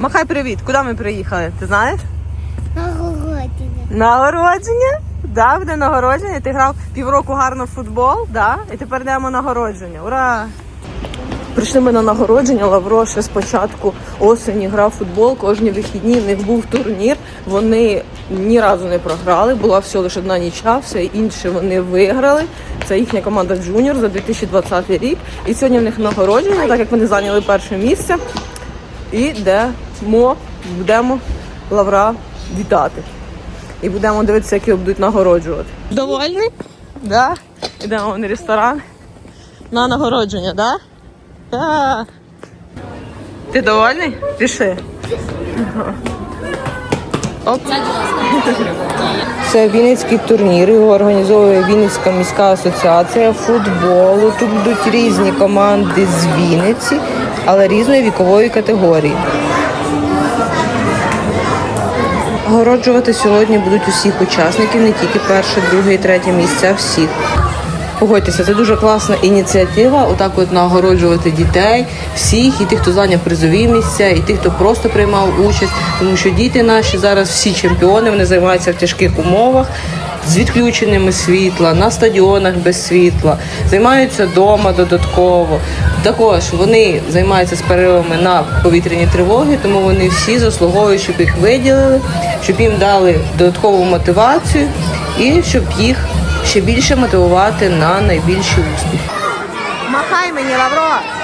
Махай привіт, куди ми приїхали? Ти знаєш? Нагородина. Нагородження? Да, буде нагородження. Ти грав півроку гарно в футбол, да? і тепер йдемо нагородження. Ура! Прийшли ми на нагородження. Лавро ще спочатку осені грав футбол. Кожні вихідні в них був турнір. Вони ні разу не програли. Була всього лише одна ніча, все інше вони виграли. Це їхня команда Джуніор за 2020 рік. І сьогодні в них нагородження, так як вони зайняли перше місце. І йдемо, будемо Лавра вітати. І будемо дивитися, як його будуть нагороджувати. Довольний? Да? Йдемо в ресторан на нагородження, да? Так. Ти довольний? Піши. Оп. Це Вінницький турнір. Його організовує Вінницька міська асоціація футболу. Тут будуть різні команди з Вінниці, але різної вікової категорії. Нагороджувати сьогодні будуть усіх учасників, не тільки перше, друге і третє місця, а всіх. Погодьтеся, це дуже класна ініціатива. Отак от нагороджувати дітей, всіх, і тих, хто зайняв призові місця, і тих, хто просто приймав участь, тому що діти наші зараз всі чемпіони, вони займаються в тяжких умовах. З відключеннями світла, на стадіонах без світла, займаються вдома додатково. Також вони займаються з переривами на повітряні тривоги, тому вони всі заслуговують, щоб їх виділили, щоб їм дали додаткову мотивацію і щоб їх ще більше мотивувати на найбільші успіхи. Махай мені, Лавро!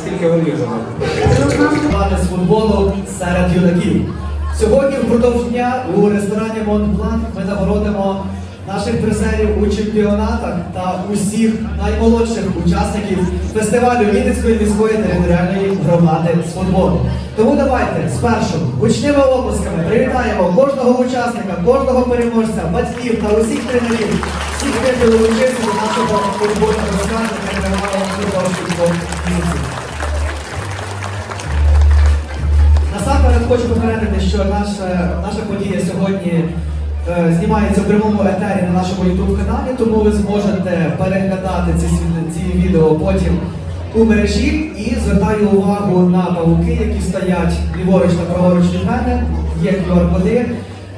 Стільки голів забити? З футболу серед юнаків. Сьогодні впродовж дня у ресторані Монблан ми нагородимо наших призерів у чемпіонатах та усіх наймолодших учасників фестивалю Вінницької міської територіальної громади з футболу. Тому давайте спершу гучними оплесками привітаємо кожного учасника, кожного переможця, батьків та усіх тренерів, всіх тих, хто долучився до нашого футбольного розказу, Насамперед хочу попередити, що наша, наша подія сьогодні е, знімається в прямому етері на нашому YouTube каналі, тому ви зможете переглядати ці, ці відео потім у мережі. І звертаю увагу на павуки, які стоять ліворуч та праворуч від мене, є QR-коди,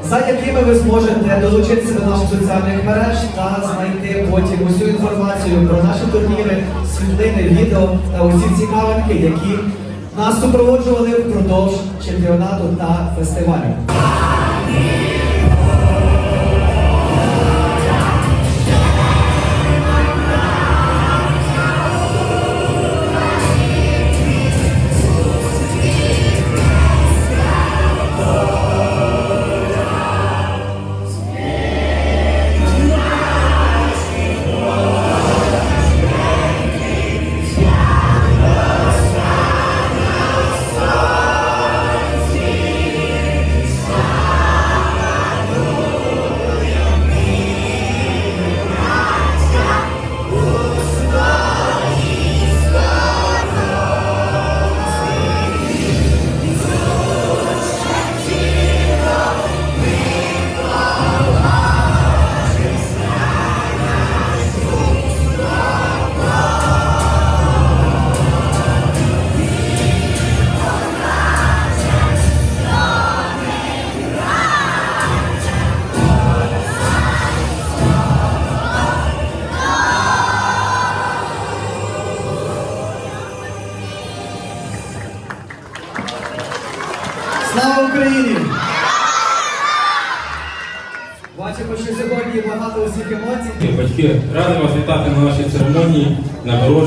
за якими ви зможете долучитися до наших соціальних мереж та знайти потім усю інформацію про наші турніри, світлини, відео та усі цікавинки, які нас супроводжували впродовж чемпіонату та фестивалю.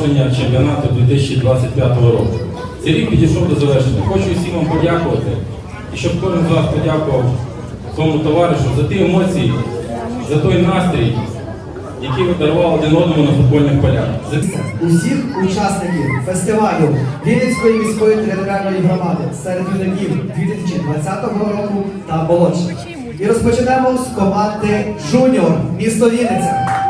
Нагородження чемпіонату 2025 року. Цей рік підійшов до завершення. Хочу всім вам подякувати. І щоб кожен з вас подякував своєму товаришу за ті емоції, за той настрій, який ви дарували один одному на футбольних полях. Усіх учасників фестивалю Вінницької міської територіальної громади серед юнаків 2020 року та молодших. І розпочнемо з команди Жуніор місто Вінниця.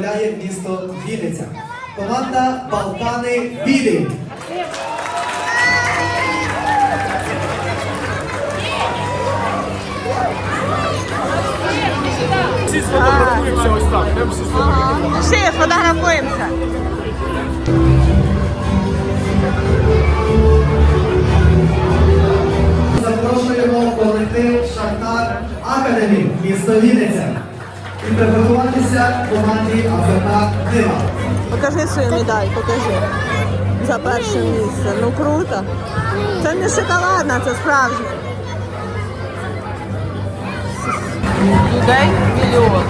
Представляє місто Вінниця. Команда Балкани Білі. Всі сфотографуємося ось так. Всі сфотографуємося. Всі. Запрошуємо колектив Шахтар Академі, місто Вінниця. І приготуватися команді АФК Дима. Покажи свою медаль, покажи. За перше місце. Ну круто. Це не шоколадна, це справжня. Людей мільйон.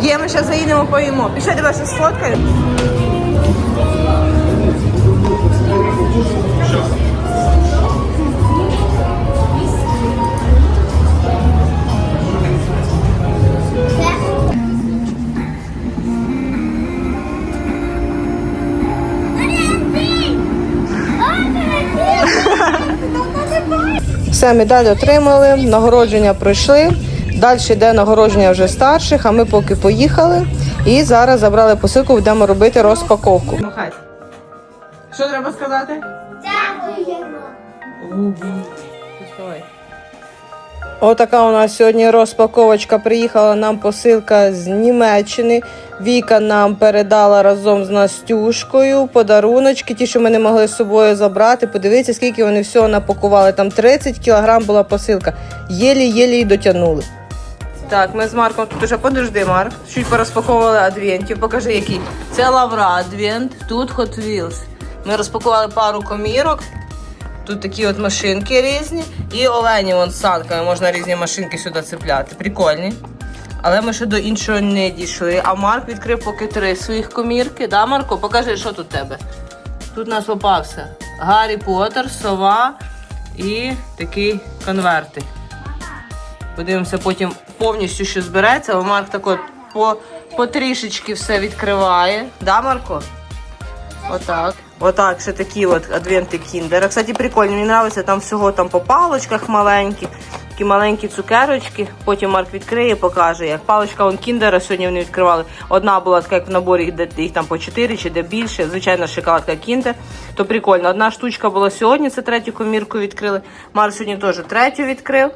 Є, ми зараз заїдемо поїмо. Пішли тебе ще сфоткаю. Все, медаль отримали, нагородження пройшли. Далі йде нагородження вже старших, а ми поки поїхали. І зараз забрали посилку, будемо робити розпаковку. Що треба сказати? Отака у нас сьогодні розпаковочка. Приїхала нам посилка з Німеччини. Віка нам передала разом з Настюшкою подаруночки, ті, що ми не могли з собою забрати. Подивіться, скільки вони всього напакували. Там 30 кілограм була посилка. Єлі-єлі дотягнули. Так, ми з Марком тут уже подожди, Марк. Чуть порозпаковували адвентів. Покажи, який. Це лавра адвент, тут Hot Wheels. Ми розпакували пару комірок. Тут такі от машинки різні. І олені вон з санками. Можна різні машинки сюди цепляти. Прикольні. Але ми ще до іншого не дійшли. А Марк відкрив поки три своїх комірки. Да, Марко? Покажи, що тут у тебе. Тут нас попався Гаррі Поттер, сова і такий конверти. Подивимося потім повністю, що збереться. Бо Марк так от по, по трішечки все відкриває. Да, Марко? Отак. Отак, ще такі от адвенти кіндера. Кстати, прикольні, мені подобається, там всього там по палочках маленькі, такі маленькі цукерочки. Потім Марк відкриє, покаже, як паличка он кіндера сьогодні вони відкривали. Одна була така, як в наборі, де їх там по 4 чи де більше. Звичайно, шоколадка кіндер. То прикольно. Одна штучка була сьогодні, це третю комірку відкрили. Марк сьогодні теж третю відкрив.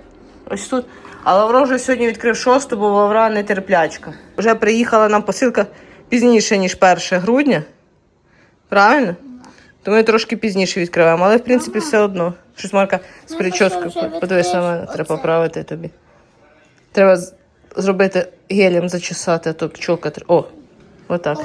Ось тут. А Лавро вже сьогодні відкрив шосту, бо Лавра не терплячка. Вже приїхала нам посилка пізніше, ніж 1 грудня. Правильно? То ми трошки пізніше відкриваємо, але в принципі все одно. Щось Марка з прическою. вже Подивись на мене, треба поправити тобі. Треба зробити гелем зачесати, а то пчолка. О, отак.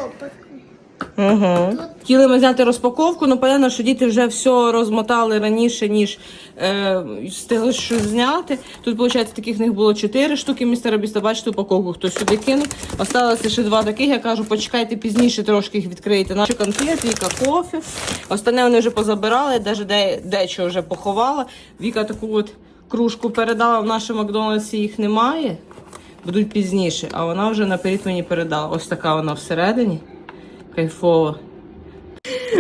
Угу. Хотіли ми зняти розпаковку, але понятно, що діти вже все розмотали раніше, ніж е, встигли щось зняти. Тут, виходить, таких них було 4 штуки містера Біста. Бачите, упаковку хтось сюди кинув. Осталося ще два таких. Я кажу, почекайте пізніше, трошки їх відкриєте. Наші конфети, Віка кофе. Остальне вони вже позабирали, навіть де, дечого вже поховала. Віка таку от кружку передала в нашому Макдональдсі, їх немає. Будуть пізніше, а вона вже наперед мені передала. Ось така вона всередині. Кайфово.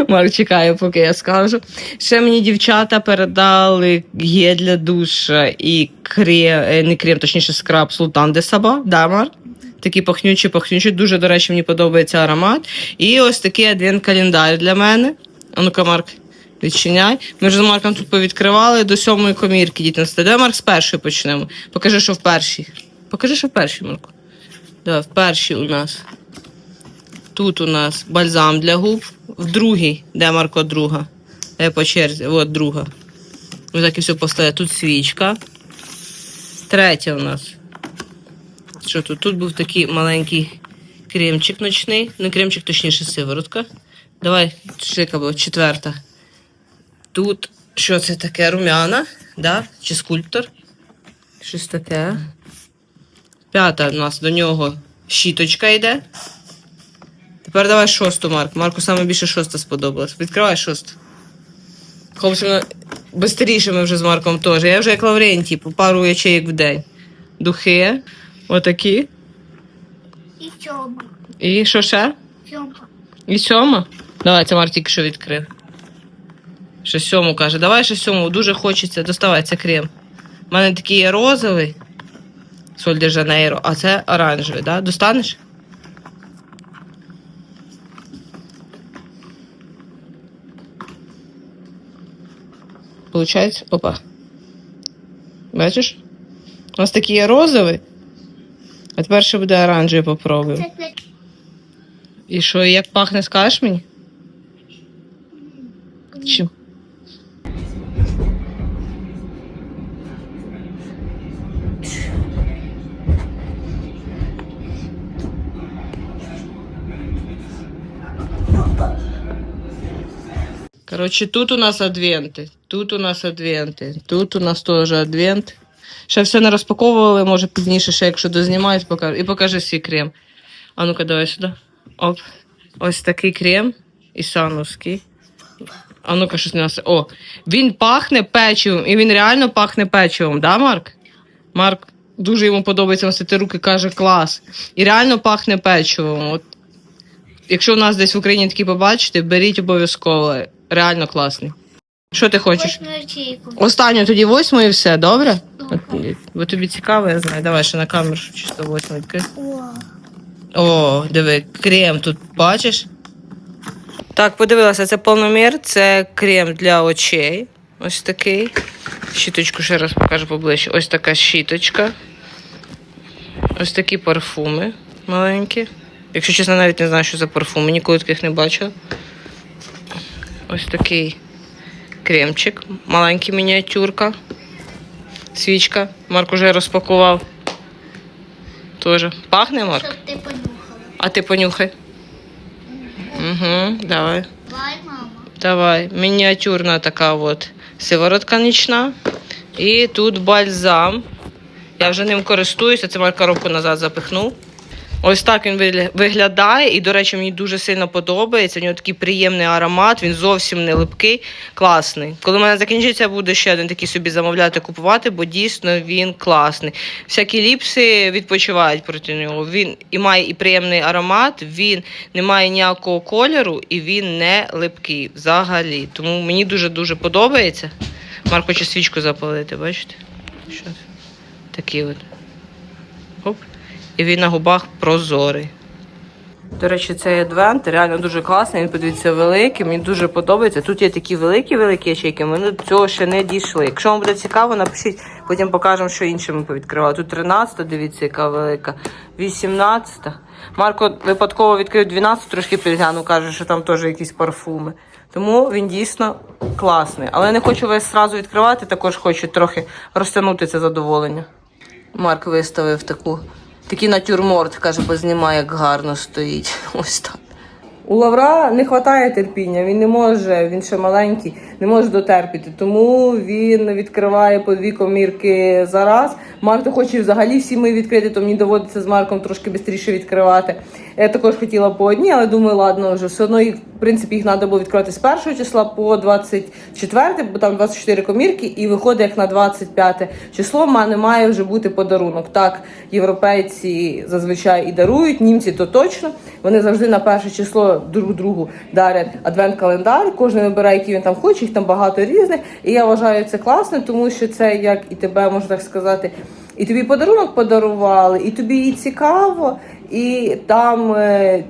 Марк чекає, поки я скажу. Ще мені дівчата передали гель для душа і крем, не крем, точніше скраб Султан де Саба. Да, Марк? Такі пахнючі, пахнючі. Дуже, до речі, мені подобається аромат. І ось такий адвент календар для мене. А ну-ка, Марк, відчиняй. Ми вже з Марком тут повідкривали до сьомої комірки. Діти Давай, Марк, з першої почнемо. Покажи, що в першій. Покажи, що в першій, Марку. Да, в першій у нас. Тут у нас бальзам для губ. В другій, де Марко друга. Де по черзі, от друга. Ось так і все поставили. Тут свічка. Третя у нас. Що тут? Тут був такий маленький кремчик ночний. Не кремчик, точніше, сиворотка. Давай, була? Четверта. Тут що це таке? Румяна, да? Чи скульптор? Щось таке. П'ята у нас до нього щіточка йде. Тепер давай шосту, Марк. Марку саме більше шоста сподобалась. Відкривай шосту. Хлопці, вона Бистріше ми вже з Марком теж. Я вже як Лаврентій, по пару ячеїк в день. Духи, отакі. І сьома. І що ще? Сьома. І сьома? Давай, це Марк тільки що відкрив. Ще сьому каже, давай ще сьому, дуже хочеться. Доставай, це крем. У мене такий є розовий. Соль де Жанейро, а це оранжевий, да? Достанеш? Получається? Опа. Бачиш? У нас такий є розовий. А тепер ще буде оранжевий попробуємо. І що, як пахне, скажеш мені? Чим? Коротше, тут у нас адвенти, тут у нас адвенти, тут у нас теж адвент. Ще все не розпаковували, може пізніше, ще якщо дознімають, покажу. І покажи свій крем. А ну-ка, давай сюди. Оп. Ось такий крем ісановський. А ну-ка, щось нас. О, він пахне печивом, і він реально пахне печивом, да, Марк? Марк дуже йому подобається носити руки, каже клас. І реально пахне печивом. От. Якщо у нас десь в Україні такі побачите, беріть обов'язково. Реально класний. Що ти хочеш? восьму ячейку. Останню тоді восьму і все, добре? От, бо тобі цікаво, я знаю. Давай ще на камеру щоб чисто восьму. О, диви, крем тут бачиш? Так, подивилася, це повномір, це крем для очей. Ось такий. Щіточку ще раз покажу поближче. Ось така щіточка. Ось такі парфуми маленькі. Якщо чесно, навіть не знаю, що за парфуми, ніколи таких не бачила. Ось такий кремчик, маленький мініатюрка. Свічка. Марк уже розпакував. Тоже. Пахне, Марк? Щоб ти понюхала. А ти понюхай. Угу, давай. Давай, мама. Давай. Мініатюрна така от сиворотка нічна. І тут бальзам. Я вже ним користуюся, це Марк коробку назад запихнув. Ось так він виглядає, і, до речі, мені дуже сильно подобається. У нього такий приємний аромат, він зовсім не липкий, класний. Коли в мене закінчиться, буду ще один такий собі замовляти, купувати, бо дійсно він класний. Всякі ліпси відпочивають проти нього. Він і має і приємний аромат, він не має ніякого кольору і він не липкий взагалі. Тому мені дуже-дуже подобається. Марк хоче свічку запалити, бачите? Що? Такий от. І він на губах прозорий. До речі, цей адвент реально дуже класний. Він подивіться великий, мені дуже подобається. Тут є такі великі-великі ячейки, ми до цього ще не дійшли. Якщо вам буде цікаво, напишіть, потім покажемо, що інше ми повідкривали. Тут 13, дивіться, яка велика, 18. Марко випадково відкрив 12, трошки підглянув, каже, що там теж якісь парфуми. Тому він дійсно класний. Але не хочу весь зразу відкривати, також хочу трохи розтягнути це задоволення. Марк виставив таку, такий натюрморт, каже, познімай, як гарно стоїть. Ось так. У Лавра не вистачає терпіння, він не може, він ще маленький, не може дотерпіти. Тому він відкриває по дві комірки за раз. Марк хоче взагалі всі ми відкрити, то мені доводиться з Марком трошки швидше відкривати. Я також хотіла по одній, але думаю, ладно, вже все одно їх, в принципі, їх треба було відкривати з першого числа по 24, бо там 24 комірки, і виходить, як на 25 число, мене має вже бути подарунок. Так, європейці зазвичай і дарують, німці то точно. Вони завжди на перше число друг другу дарять адвент-календар. Кожен вибирає, який він там хоче, їх там багато різних. І я вважаю це класно, тому що це як і тебе можна так сказати. І тобі подарунок подарували, і тобі і цікаво, і там е,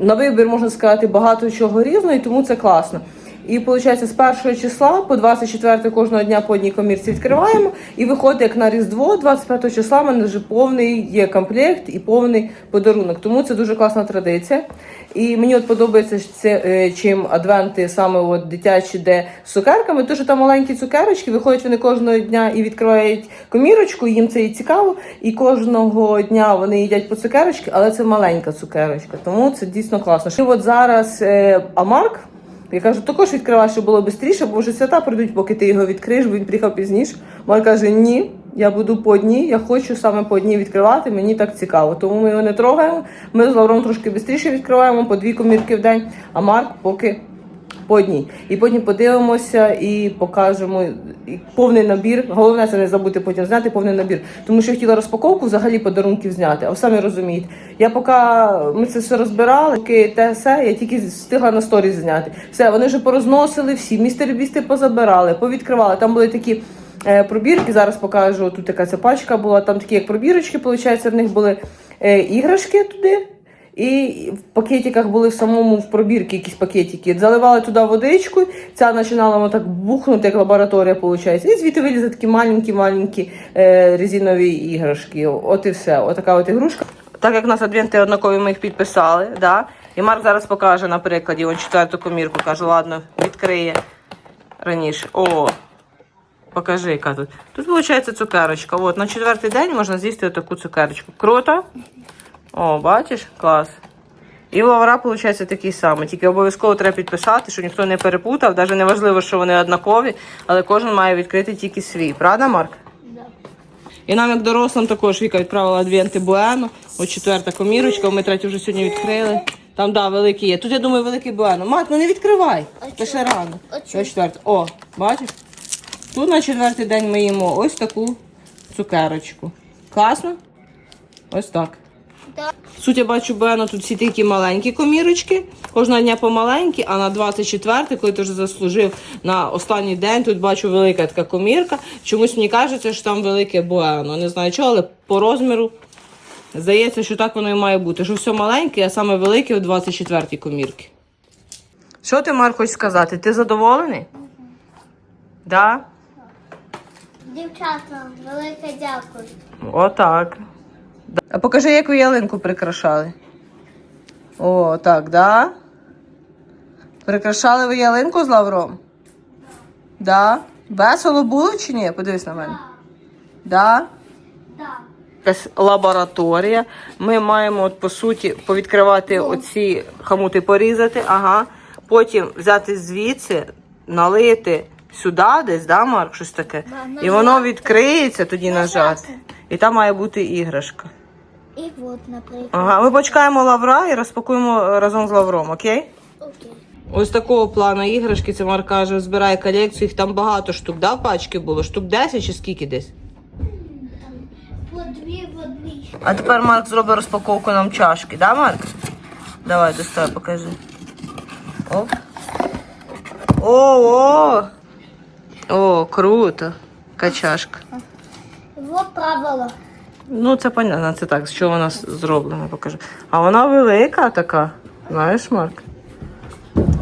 на вибір можна сказати багато чого різного, і тому це класно. І виходить, з першого числа по 24 кожного дня по одній комірці відкриваємо. І виходить, як на Різдво, 25 числа в мене вже повний є комплект і повний подарунок. Тому це дуже класна традиція. І мені от подобається це, е, чим адвенти саме от дитячі, де з цукерками, тому там маленькі цукерочки, виходять вони кожного дня і відкривають комірочку, їм це і цікаво. І кожного дня вони їдять по цукерочки, але це маленька цукерочка. Тому це дійсно класно. І от зараз е, Амарк. Я кажу, також відкривай, щоб було швидше, бо вже свята прийдуть, поки ти його відкриєш, бо він приїхав пізніше. Марк каже, ні, я буду по одній, я хочу саме по одній відкривати, мені так цікаво. Тому ми його не трогаємо. Ми з Лавром трошки швидше відкриваємо по дві комірки в день, а Марк поки по одній. І потім подивимося і покажемо і повний набір. Головне це не забути потім зняти повний набір. Тому що я хотіла розпаковку взагалі подарунків зняти. А ви самі розумієте. Я поки ми це все розбирали, поки те все, я тільки встигла на сторіс зняти. Все, вони вже порозносили всі, містер бісти позабирали, повідкривали. Там були такі. е, Пробірки зараз покажу. Тут така ця пачка була. Там такі як пробірочки, виходить, в них були е, іграшки туди. І в пакетиках були в самому в пробірці якісь пакетики. Заливали туди водичку, ця починала так бухнути, як лабораторія, виходить. І звідти вилізли такі маленькі-маленькі е, резинові іграшки. От і все. Отака от ігрушка. Так як у нас адвенти однакові, ми їх підписали, да? і Марк зараз покаже на прикладі, он четверту комірку каже, ладно, відкриє раніше. О, покажи, яка тут. Тут виходить цукерочка. От, на четвертий день можна з'їсти таку цукерочку. Круто? О, бачиш? Клас. І лавра, виходить, такий самий. Тільки обов'язково треба підписати, щоб ніхто не перепутав. Навіть не важливо, що вони однакові, але кожен має відкрити тільки свій. Правда, Марк? І нам, як дорослим, також Віка відправила адвенти Буено. Ось четверта комірочка, ми третю вже сьогодні відкрили. Там, да, великий є. Тут, я думаю, великий Буено. Марк, ну не відкривай. Це ще рано. Ось четверта. О, бачиш? Тут на четвертий день ми їмо ось таку цукерочку. Класно? Ось так. Так. Суть я бачу, Бено, тут всі такі маленькі комірочки. Кожного дня помаленькі, а на 24 коли ти вже заслужив на останній день, тут бачу велика така комірка. Чомусь мені кажеться, що там велике Буено. Не знаю чого, але по розміру здається, що так воно і має бути. Що все маленьке, а саме велике у 24 комірки. Що ти, Марк, хочеш сказати? Ти задоволений? Да? Дівчата, велике дякую. Отак. Да. А покажи, як ви ялинку прикрашали. О, так, да? Прикрашали ви ялинку з лавром? Да? Весело було чи ні? Подивись на мене. Да? Якась лабораторія. Ми маємо, от, по суті, повідкривати оці хамути, порізати, ага. Потім взяти звідси, налити сюди десь, да, Марк, щось таке. Да, І воно відкриється, тоді нажати. Нажати. І там має бути іграшка. І от, наприклад. Ага, ми почекаємо лавра і розпакуємо разом з лавром, окей? Окей. Ось такого плану іграшки, це Марк каже, збирає колекцію, їх там багато штук, да, пачки було? Штук 10 чи скільки десь? По дві в одній. А тепер Марк зробить розпаковку нам чашки, да, Марк? Давай, достай, покажи. Оп. О, о! О, круто. Яка чашка. Вот правило. Ну, це понятно, це так, з чого вона зроблена, покажу. А вона велика така, знаєш, Марк?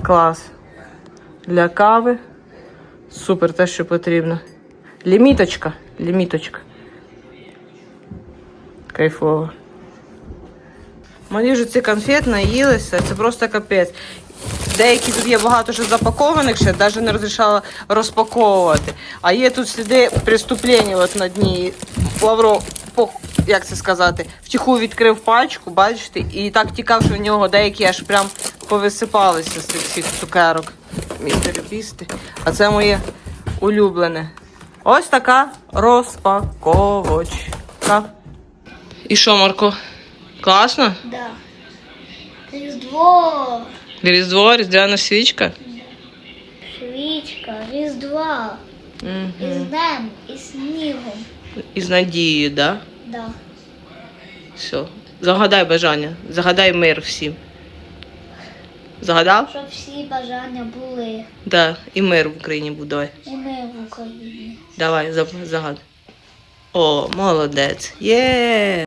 Клас. Для кави. Супер, те, що потрібно. Ліміточка. Ліміточка. Кайфово. Мені вже ці конфет наїлися, це просто капець. Деякі тут є багато що запакованих, ще навіть не розрішала розпаковувати. А є тут сліди преступлення от на дні. Лавро, як це сказати, втіху відкрив пачку, бачите, і так тікав, що в нього деякі аж прям повисипалися з цих всіх цукерок. Містер Бісти. А це моє улюблене. Ось така розпаковочка. І що, Марко? Класно? Да. Різдво, Різдво, різдвяна свічка. свічка, Різдва. І з днем, і снігом. І з надією, да? Да. Все. Загадай бажання. Загадай мир всім. Загадав? Щоб всі бажання були. Да. І мир в Україні будуй. І мир в Україні. Давай, загадай. О, молодець. Є.